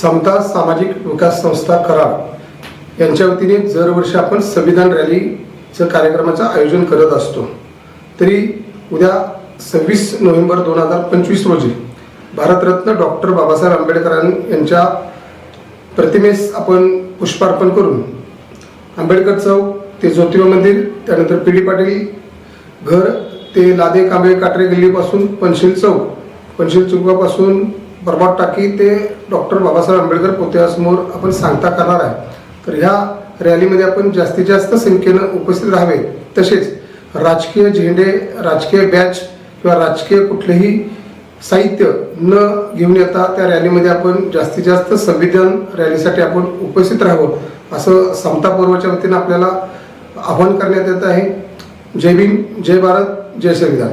समता सामाजिक विकास संस्था कराड यांच्या वतीने दरवर्षी आपण संविधान रॅलीचं कार्यक्रमाचं आयोजन करत असतो. तरी उद्या सव्वीस नोव्हेंबर दोन हजार पंचवीस रोजी भारतरत्न डॉक्टर बाबासाहेब आंबेडकरां यांच्या प्रतिमेस आपण पुष्पार्पण करून आंबेडकर चौक ते ज्योतिबा मंदिर त्यानंतर पी डी पाटील घर ते लादे कांबे काटरे गल्लीपासून पनशील चौक पनशील चौकापासून बरबाट टाकी ते डॉक्टर बाबासाहेब आंबेडकर पुतळ्यासमोर आपण सांगता करणार आहे. तर ह्या रॅलीमध्ये आपण जास्तीत जास्त संख्येनं उपस्थित राहावे. तसेच राजकीय झेंडे राजकीय बॅच किंवा राजकीय कुठलेही साहित्य न घेऊन येता त्या रॅलीमध्ये आपण जास्तीत जास्त संविधान रॅलीसाठी आपण उपस्थित राहावं असं समतापूर्वाच्या वतीनं आपल्याला आवाहन करण्यात येत आहे. जय भीम जय भारत जय संविधान.